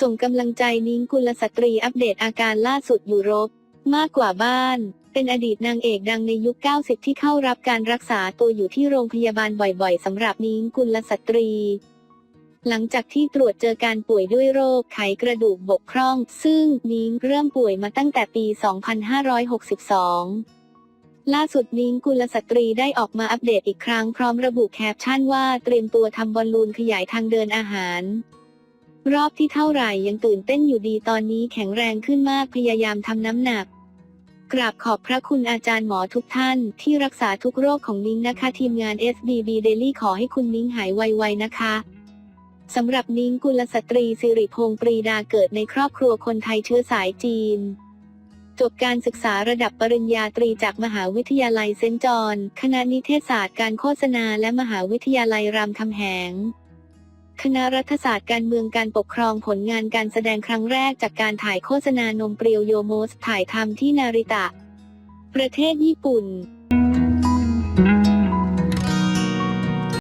ส่งกำลังใจนิ้งกุลสตรีอัปเดตอาการล่าสุดอยู่รบ มากกว่าบ้าน เป็นอดีตนางเอกดังในยุค 90 ที่เข้ารับการรักษาตัวอยู่ที่โรงพยาบาลบ่อยๆสำหรับนิ้งกุลสตรี หลังจากที่ตรวจเจอการป่วยด้วยโรคไขกระดูกบกพร่อง ซึ่งนิ้งเริ่มป่วยมาตั้งแต่ปี 2562ล่าสุดนิ้งกุลสตรีได้ออกมาอัปเดตอีกครั้งพร้อมระบุแคปชั่นว่าเตรียมตัวทำบอลลูนขยายทางเดินอาหาร รอบที่เท่าไหร่ยังตื่นเต้นอยู่ดีตอนนี้แข็งแรงขึ้นมากพยายามทำน้ำหนัก กราบขอบพระคุณอาจารย์หมอทุกท่าน ที่รักษาทุกโรคของนิ้งนะคะ ทีมงาน SBB Daily ขอให้คุณนิ้งหายไวๆนะคะสำหรับนิ้งกุลสตรีสิริพงษ์ปรีดาเกิดในครอบครัวคนไทยเชื้อสายจีน จบการศึกษาระดับปริญญาตรีจากมหาวิทยาลัยเซนต์จอห์นคณะนิเทศศาสตร์การโฆษณาและมหาวิทยาลัยรามคำแหง คณะรัฐศาสตร์การเมืองการปกครองผลงานการแสดงครั้งแรกจากการถ่ายโฆษณานมเปรียวโยโมสถ่ายทำที่นาริตะ ประเทศญี่ปุ่น